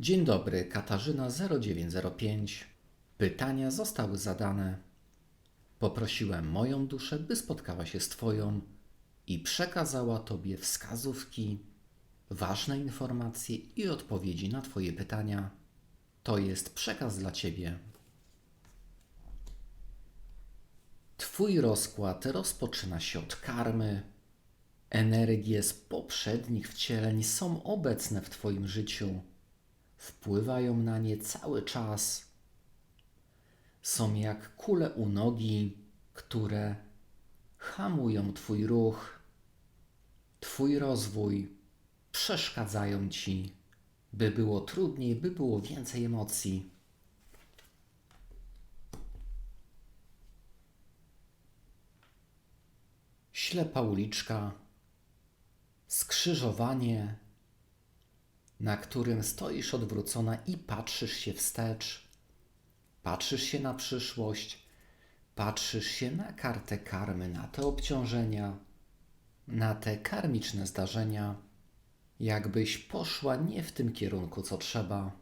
Dzień dobry, Katarzyna 0905. Pytania zostały zadane. Poprosiłem moją duszę, by spotkała się z Twoją i przekazała Tobie wskazówki, ważne informacje i odpowiedzi na Twoje pytania. To jest przekaz dla Ciebie. Twój rozkład rozpoczyna się od karmy. Energie z poprzednich wcieleń są obecne w Twoim życiu. Wpływają na nie cały czas. Są jak kule u nogi, które hamują Twój ruch, Twój rozwój, przeszkadzają Ci, by było trudniej, by było więcej emocji. Ślepa uliczka, skrzyżowanie, na którym stoisz odwrócona i patrzysz się wstecz, patrzysz się na przyszłość, patrzysz się na kartę karmy, na te obciążenia, na te karmiczne zdarzenia, jakbyś poszła nie w tym kierunku, co trzeba.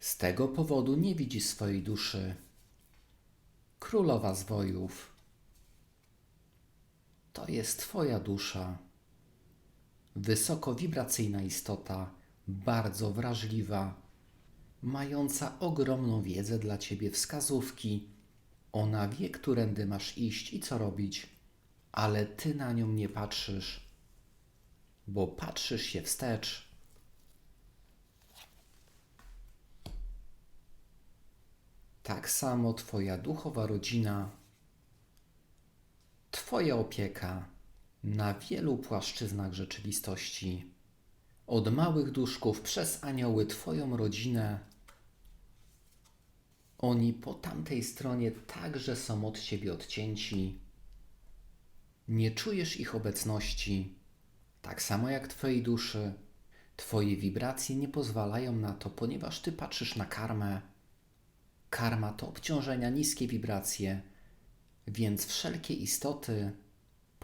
Z tego powodu nie widzisz swojej duszy. Królowa zwojów. To jest Twoja dusza. Wysoko wibracyjna istota, bardzo wrażliwa, mająca ogromną wiedzę dla Ciebie, wskazówki. Ona wie, którędy masz iść i co robić, ale Ty na nią nie patrzysz, bo patrzysz się wstecz. Tak samo Twoja duchowa rodzina, Twoja opieka na wielu płaszczyznach rzeczywistości, od małych duszków przez anioły, Twoją rodzinę. Oni po tamtej stronie także są od Ciebie odcięci. Nie czujesz ich obecności, tak samo jak Twojej duszy. Twoje wibracje nie pozwalają na to, ponieważ Ty patrzysz na karmę. Karma to obciążenia, niskie wibracje, więc wszelkie istoty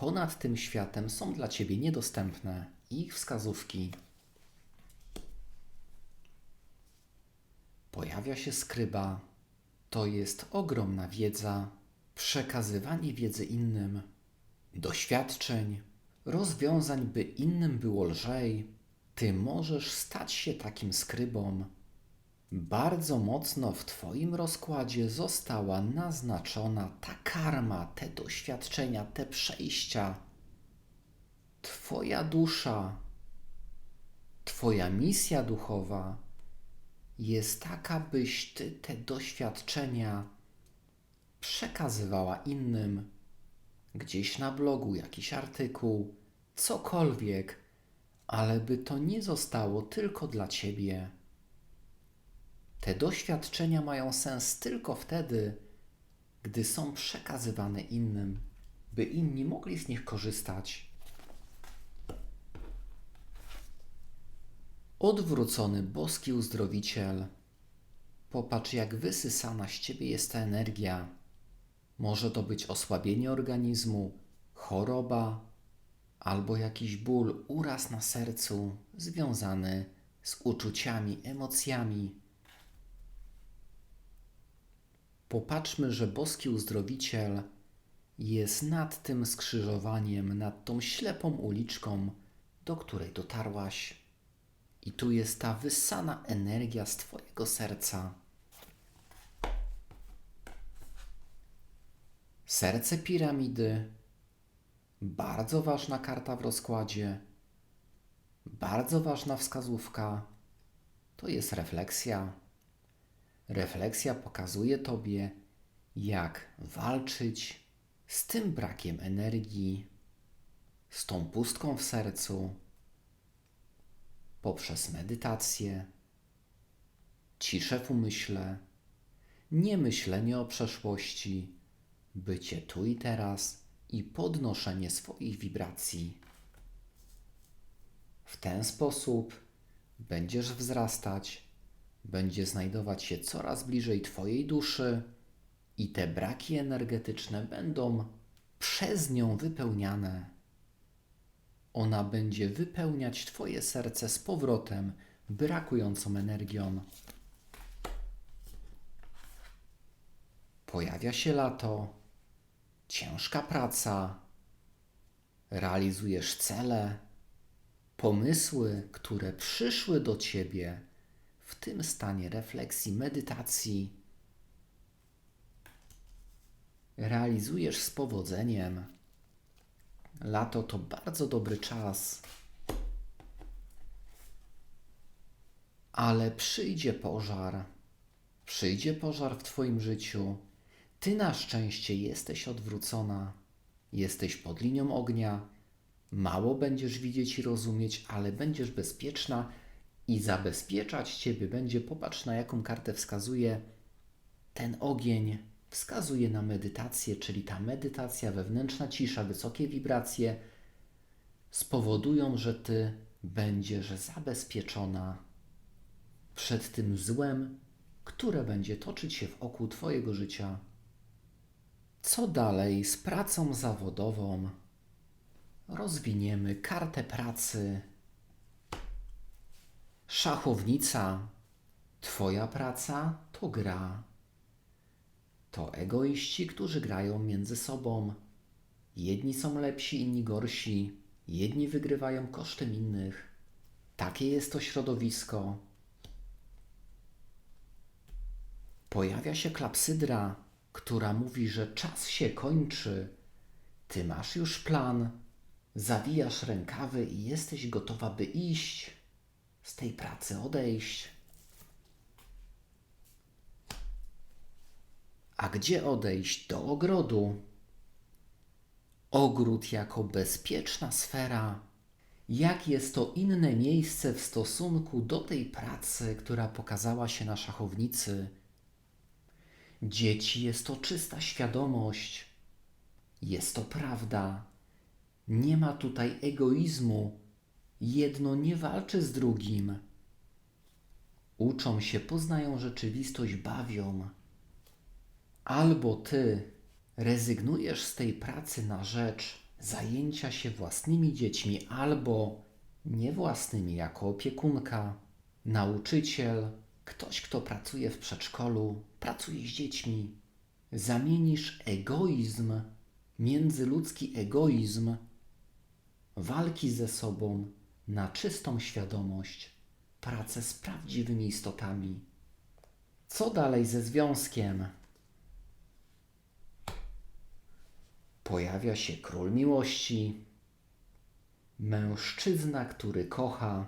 ponad tym światem są dla Ciebie niedostępne. Ich wskazówki. Pojawia się skryba. To jest ogromna wiedza, przekazywanie wiedzy innym, doświadczeń, rozwiązań, by innym było lżej. Ty możesz stać się takim skrybą. Bardzo mocno w Twoim rozkładzie została naznaczona ta karma, te doświadczenia, te przejścia. Twoja dusza, Twoja misja duchowa jest taka, byś Ty te doświadczenia przekazywała innym. Gdzieś na blogu jakiś artykuł, cokolwiek, ale by to nie zostało tylko dla Ciebie. Te doświadczenia mają sens tylko wtedy, gdy są przekazywane innym, by inni mogli z nich korzystać. Odwrócony boski uzdrowiciel, popatrz, jak wysysana z ciebie jest ta energia. Może to być osłabienie organizmu, choroba albo jakiś ból, uraz na sercu związany z uczuciami, emocjami. Popatrzmy, że boski uzdrowiciel jest nad tym skrzyżowaniem, nad tą ślepą uliczką, do której dotarłaś. I tu jest ta wyssana energia z Twojego serca. Serce piramidy. Bardzo ważna karta w rozkładzie. Bardzo ważna wskazówka. To jest refleksja. Refleksja pokazuje Tobie, jak walczyć z tym brakiem energii, z tą pustką w sercu, poprzez medytację, ciszę w umyśle, nie myślenie o przeszłości, bycie tu i teraz i podnoszenie swoich wibracji. W ten sposób będziesz wzrastać będzie znajdować się coraz bliżej Twojej duszy i te braki energetyczne będą przez nią wypełniane. Ona będzie wypełniać Twoje serce z powrotem, brakującą energią. Pojawia się lato, ciężka praca, realizujesz cele, pomysły, które przyszły do Ciebie w tym stanie refleksji, medytacji. Realizujesz z powodzeniem. Lato to bardzo dobry czas. Ale przyjdzie pożar. Przyjdzie pożar w Twoim życiu. Ty na szczęście jesteś odwrócona. Jesteś pod linią ognia. Mało będziesz widzieć i rozumieć, ale będziesz bezpieczna i zabezpieczać Ciebie będzie. Popatrz na jaką kartę wskazuje ten ogień. Wskazuje na medytację, czyli ta medytacja, wewnętrzna cisza, wysokie wibracje spowodują, że Ty będziesz zabezpieczona przed tym złem, które będzie toczyć się wokół Twojego życia. Co dalej z pracą zawodową? Rozwiniemy kartę pracy. Szachownica. Twoja praca to gra. To egoiści, którzy grają między sobą. Jedni są lepsi, inni gorsi. Jedni wygrywają kosztem innych. Takie jest to środowisko. Pojawia się klapsydra, która mówi, że czas się kończy. Ty masz już plan, zawijasz rękawy i jesteś gotowa, by iść z tej pracy, odejść. A gdzie odejść? Do ogrodu. Ogród jako bezpieczna sfera. Jak jest to inne miejsce w stosunku do tej pracy, która pokazała się na szachownicy? Dzieci jest to czysta świadomość. Jest to prawda. Nie ma tutaj egoizmu. Jedno nie walczy z drugim. Uczą się, poznają rzeczywistość, bawią. Albo ty rezygnujesz z tej pracy na rzecz zajęcia się własnymi dziećmi, albo nie własnymi, jako opiekunka, nauczyciel, ktoś, kto pracuje w przedszkolu, pracuje z dziećmi. Zamienisz egoizm, międzyludzki egoizm, walki ze sobą na czystą świadomość, pracę z prawdziwymi istotami. Co dalej ze związkiem? Pojawia się król miłości, mężczyzna, który kocha,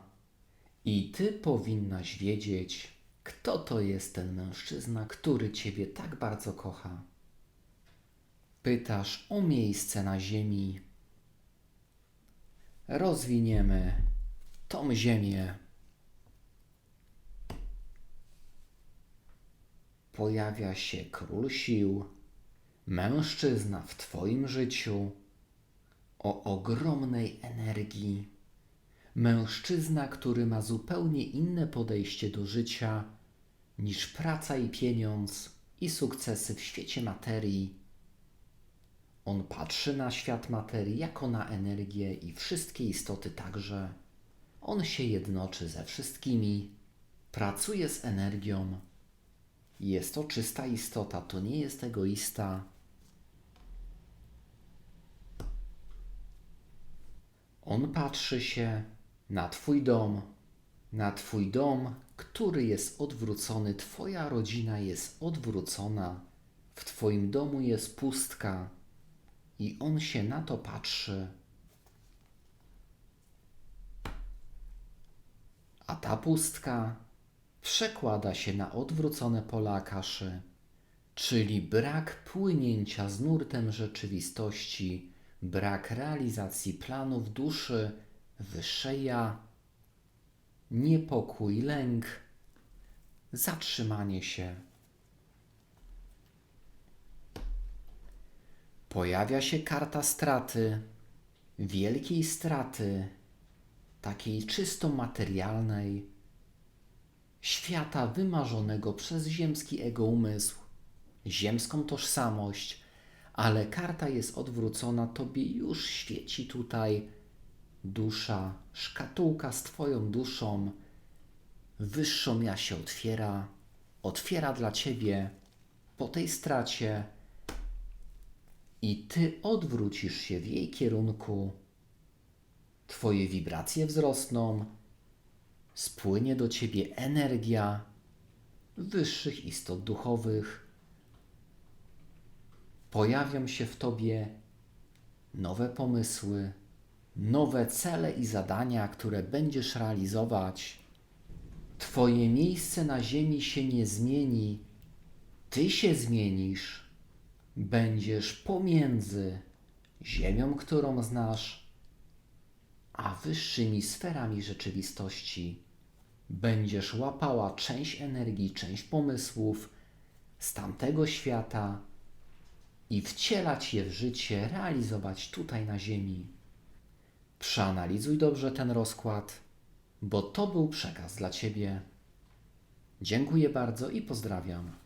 i ty powinnaś wiedzieć, kto to jest ten mężczyzna, który ciebie tak bardzo kocha. Pytasz o miejsce na ziemi. Rozwiniemy tą ziemię. Pojawia się król sił mężczyzna w Twoim życiu o ogromnej energii, mężczyzna, który ma zupełnie inne podejście do życia niż praca i pieniądz i sukcesy w świecie materii. On patrzy na świat materii jako na energię i wszystkie istoty także. On się jednoczy ze wszystkimi, pracuje z energią. Jest to czysta istota, to nie jest egoista, On patrzy się na Twój dom, na Twój dom, który jest odwrócony, Twoja rodzina jest odwrócona, w Twoim domu jest pustka i on się na to patrzy. A ta pustka przekłada się na odwrócone pola kaszy, czyli brak płynięcia z nurtem rzeczywistości brak realizacji planów duszy, wyższe niepokój, lęk, zatrzymanie się. Pojawia się karta straty, wielkiej straty, takiej czysto materialnej, świata wymarzonego przez ziemski ego umysł, ziemską tożsamość, ale karta jest odwrócona, tobie już świeci tutaj dusza, szkatułka z Twoją duszą, wyższą ja się otwiera, otwiera dla Ciebie po tej stracie i Ty odwrócisz się w jej kierunku. Twoje wibracje wzrosną, spłynie do Ciebie energia wyższych istot duchowych. Pojawią się w Tobie nowe pomysły, nowe cele i zadania, które będziesz realizować. Twoje miejsce na ziemi się nie zmieni, Ty się zmienisz. Będziesz pomiędzy ziemią, którą znasz, a wyższymi sferami rzeczywistości. Będziesz łapała część energii, część pomysłów z tamtego świata i wcielać je w życie, realizować tutaj na Ziemi. Przeanalizuj dobrze ten rozkład, bo to był przekaz dla Ciebie. Dziękuję bardzo i pozdrawiam.